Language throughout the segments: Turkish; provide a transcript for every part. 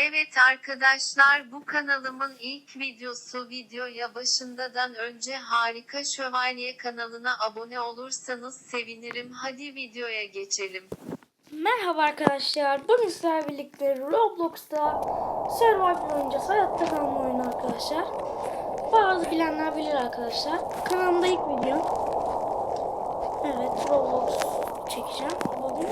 Evet arkadaşlar bu kanalımın ilk videosu videoya başındadan önce Harika Şövalye kanalına abone olursanız sevinirim. Hadi videoya geçelim. Merhaba arkadaşlar. Bugün sizlerle birlikte Roblox'ta Survivor oynayacağız. Hayatta kalma oyunu arkadaşlar. Bazı bilenler bilir arkadaşlar. Kanalımda ilk videom. Evet Roblox çekeceğim bugün.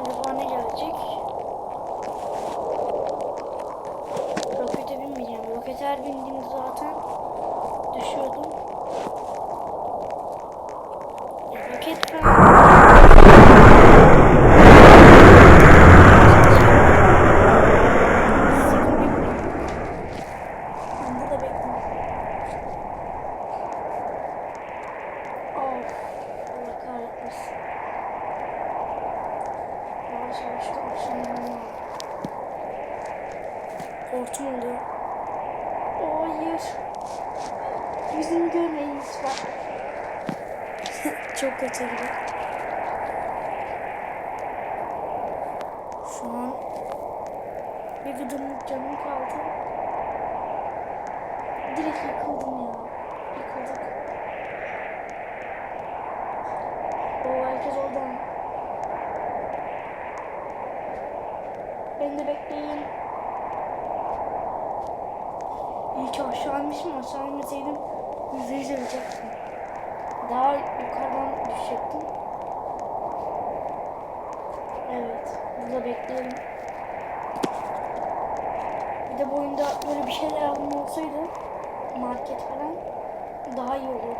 Acaba ne gelecek? Rokete binmeyeceğim. Rokete her bindiğimde zaten düşüyordum. Ya, roket falan. Bende de bekliyorum. Of. Allah kahretmesin. Yavaş yavaş konuşalım. Hortum oluyor. Oh, hayır. Yüzümü görmeyin lütfen. Çok kötü gibi. Şu an bir gıdımlık canım kaldı. Direkt yıkıldım ya. Yıkıldık. O herkes oradan. Beni de bekleyin. İyi ki aşağı inmişim. Aşağı inmeseydim yüzde yüz ölecektim. Daha yukarıdan düşecektim. Evet. Burada bekleyelim. Bir de bu oyunda böyle bir şeyler alma olsaydı market falan daha iyi olurdu.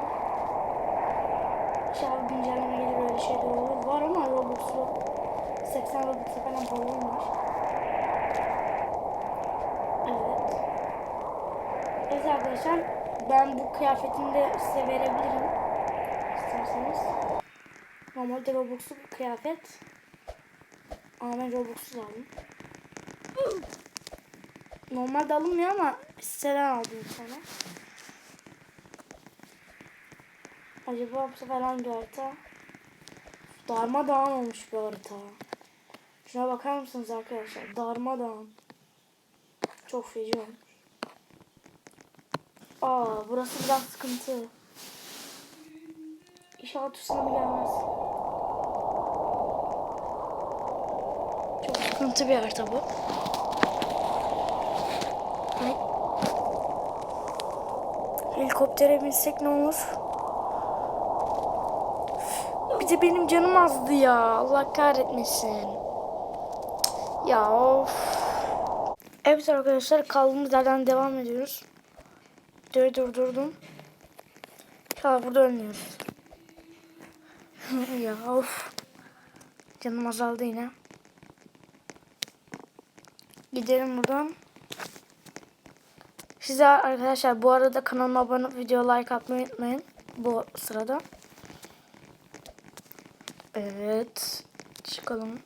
İnşallah güncelleme gelir öyle şeyler olur. Var ama Robux'u 80 Robux'a falan balon var. Evet. Evet arkadaşlar ben bu kıyafetini de size verebilirim. İsterseniz. Normalde Robux'lu kıyafet. Ama ben Robux'suz aldım. Normalde alınmıyor ama siteden aldım sana. Acaba bu sefer hangi harita? Darmadağın olmuş bir harita. Şuna bakar mısınız arkadaşlar? Darmadağın. Çok feci olmuş. Aa burası biraz sıkıntı. İnşallah tsunami gelmez. Çok sıkıntı bir harita bu. Helikoptere binsek ne olur? Bir de benim canım azdı ya. Allah kahretmesin. Ya of. Evet arkadaşlar kaldığımız yerden devam ediyoruz. Videoyu durdurdum. İnşallah burada ölmüyoruz. ya of. Canım azaldı yine. Gidelim buradan. Size arkadaşlar bu arada kanalıma abone olup video like atmayı unutmayın. Bu sırada. Evet. Çıkalım.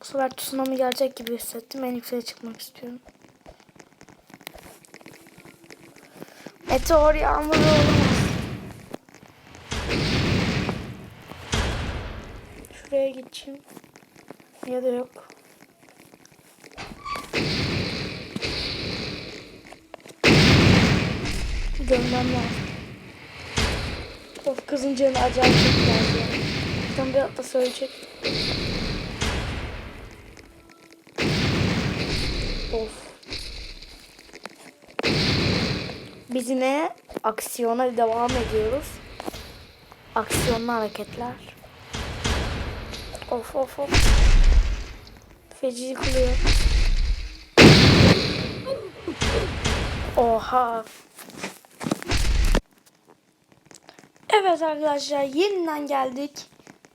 Bu sefer tsunami gelecek gibi hissettim. En yükseğe çıkmak istiyorum. Meteor yağmuru olmaz. Şuraya geçeyim. Ya da yok. Görmem lazım. Of kızın canı acayip çok geldi. Tam bir atla söyleyecek. Of. Biz yine aksiyona devam ediyoruz. Aksiyonlu hareketler. Of of of. Feci yıkılıyor. Oha. Evet arkadaşlar yeniden geldik.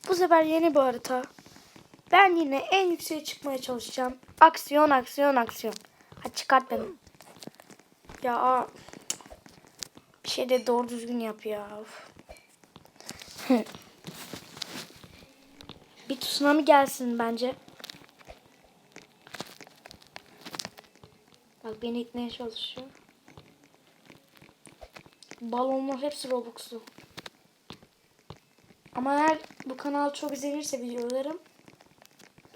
Bu sefer yeni bir harita. Ben yine en yükseğe çıkmaya çalışacağım. Aksiyon aksiyon aksiyon. Hadi çıkart beni. Ya aa. bir şey de doğru düzgün yap ya. Bir tsunami gelsin bence. Bak beni itmeye çalışıyor. Balonlar hepsi Robux'lu. Ama eğer bu kanal çok izlenirse videolarım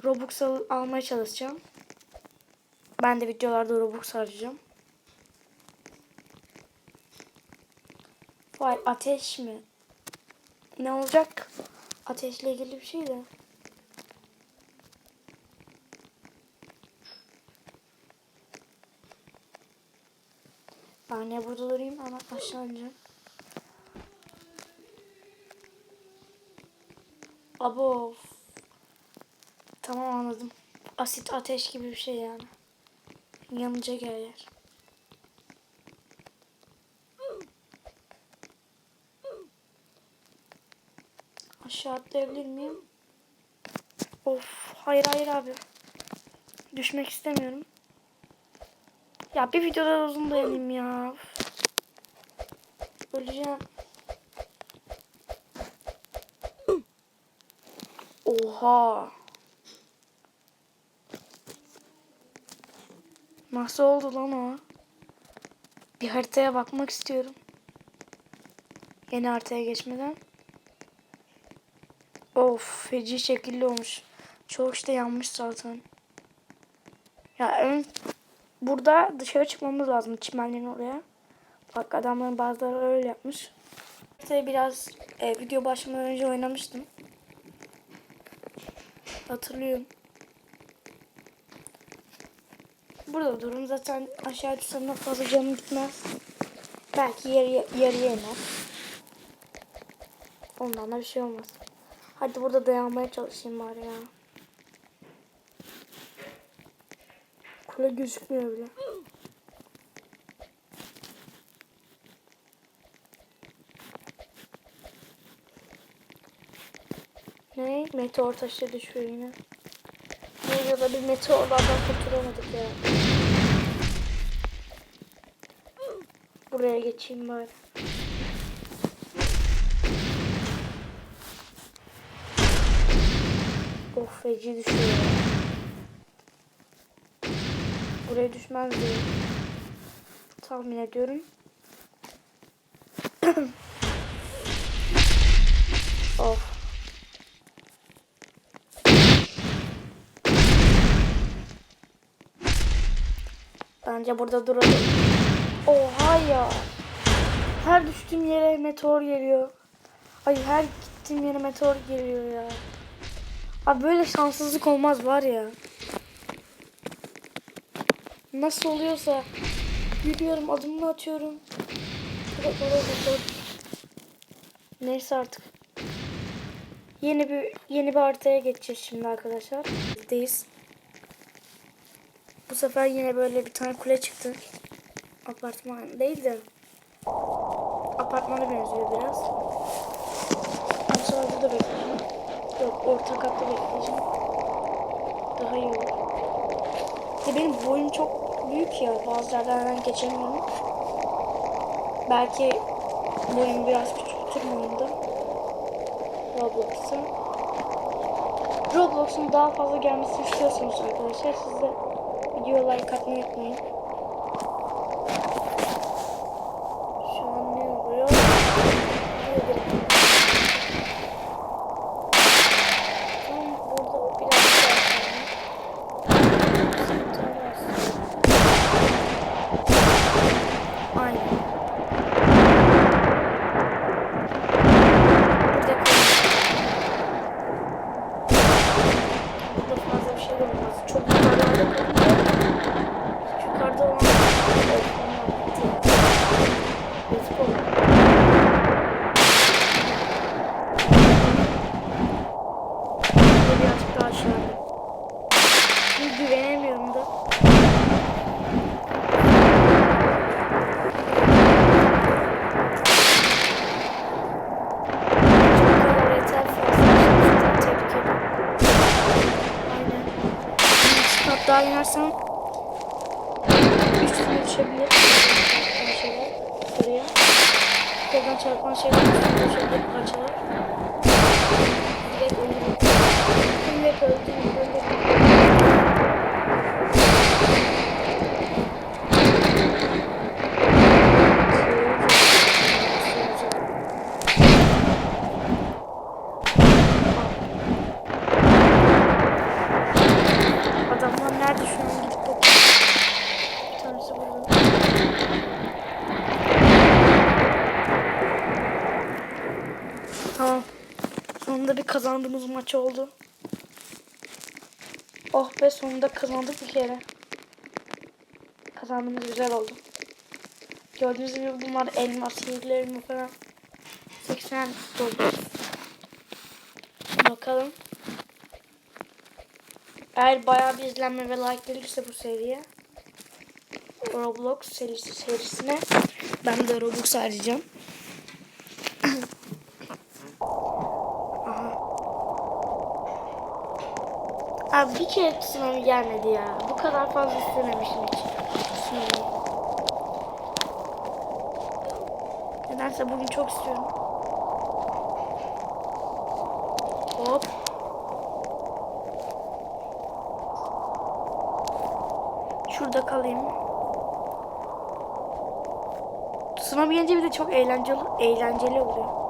Robux al- almaya çalışacağım. Ben de videolarda Robux harcayacağım. Vay ateş mi? Ne olacak? Ateşle ilgili bir şey de. Ben ne burada durayım ama aşağı ineceğim. Abo. Tamam anladım. Asit ateş gibi bir şey yani. Yanacak her yer. Aşağı atlayabilir miyim? Of hayır hayır abi. Düşmek istemiyorum. Ya bir videoda uzun dayanayım ya. Öleceğim. Oha. Nasıl oldu lan o? Bir haritaya bakmak istiyorum. Yeni haritaya geçmeden. Of feci şekilli olmuş. Çok işte yanmış zaten. Ya ön, burada dışarı çıkmamız lazım çimenlerin oraya. Bak adamların bazıları öyle yapmış. Biraz e, video başlamadan önce oynamıştım. Hatırlıyorum. Burada durun zaten aşağı düşsem fazla canım gitmez. Belki yarı, yarıya iner. Ondan da bir şey olmaz. Hadi burada dayanmaya çalışayım bari ya. Kule gözükmüyor bile. Ne? Meteor taşı düşüyor yine. Bu ya da bir meteorlardan kurtulamadık ya. Buraya geçeyim bari. Of feci düşüyor. ya. Buraya düşmez diye tahmin ediyorum. Bence burada duralım. Oha ya. Her düştüğüm yere meteor geliyor. Ay her gittiğim yere meteor geliyor ya. Abi böyle şanssızlık olmaz var ya. Nasıl oluyorsa yürüyorum adımını atıyorum. Neyse artık. Yeni bir yeni bir haritaya geçeceğiz şimdi arkadaşlar. Bizdeyiz. Bu sefer yine böyle bir tane kule çıktı. Apartman değil de apartmana benziyor biraz. Aşağıda da bekleyeceğim. Yok orta katta bekleyeceğim. Daha iyi olur. Ya benim boyum çok büyük ya. Bazı yerlerden geçemiyorum. Belki boyum biraz küçültür oyunda. Roblox'ta. Roblox'un daha fazla gelmesini istiyorsanız arkadaşlar siz de videoya like atmayı unutmayın. Şu an ne oluyor? Nedir? Tam burada biraz daha. Aynen. Burada Burada fazla bir şey olmaz. Çok yukarılarda kalınca yukarıda olan onlar bitti. Yazık olur. Burada birazcık daha aşağıda. Şimdi güvenemiyorum da. Çok kadar yeter fazla. Tebrik ederim. Aynen. Bir kat daha inersem üstüne düşebilir. Çarpan şeyler buraya. Koldan çarpan şeyler üstüne düşebilir parçalar. Direkt ölürüm. Direkt öldüm. Öldüm. kazandığımız maç oldu. Oh be sonunda kazandık bir kere. Kazandığımız güzel oldu. Gördüğünüz gibi bunlar elmas sihirlerimi falan. 89. Bakalım. Eğer bayağı bir izlenme ve like gelirse bu seriye Roblox serisi, serisine ben de Robux harcayacağım. Abi bir kere tsunami gelmedi ya. Bu kadar fazla istememişim hiç. Tsunami. Nedense bugün çok istiyorum. Hop. Şurada kalayım. Tsunami gelince bir de çok eğlenceli, eğlenceli oluyor.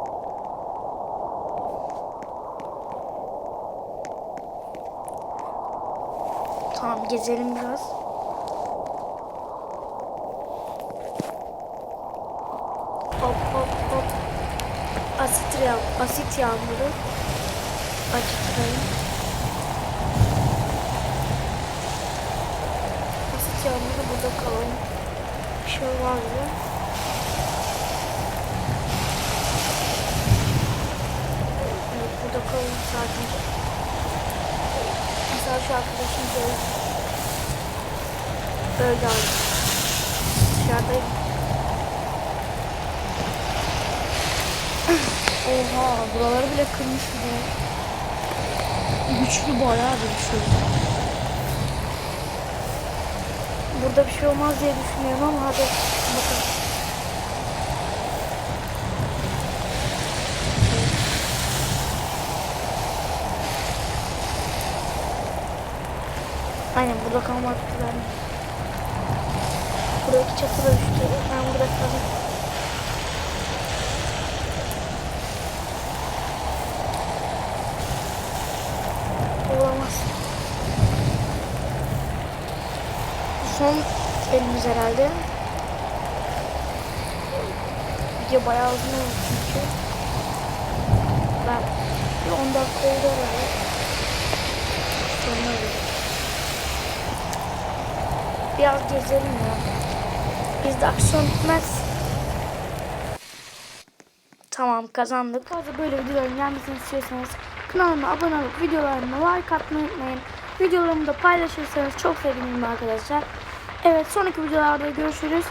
Tamam gezelim biraz. Hop hop hop. Asit, yağ asit yağmuru. Acıtmayın. Asit yağmuru burada kalalım. Bir şey var mı? Burada kalalım sadece. Mesela şu arkadaşım böyle öldü abi. Dışarıdayım. Oha buraları bile kırmış bile. Güçlü bayağı bir güçlü. Burada bir şey olmaz diye düşünüyorum ama hadi bakalım. Aynen burada kalmak güzel. Çatı da düştü. Ben burada kalayım. Olamaz. Son elimiz herhalde. Video bayağı uzun oldu çünkü. Ben bir 10 dakika oldu herhalde. Sonra öyle. Biraz gezelim ya. Bizde aksiyon bitmez. Tamam kazandık. Fazla böyle videoların gelmesini istiyorsanız kanalıma abone olup videolarıma like atmayı unutmayın. Videolarımı da paylaşırsanız çok sevinirim arkadaşlar. Evet sonraki videolarda görüşürüz.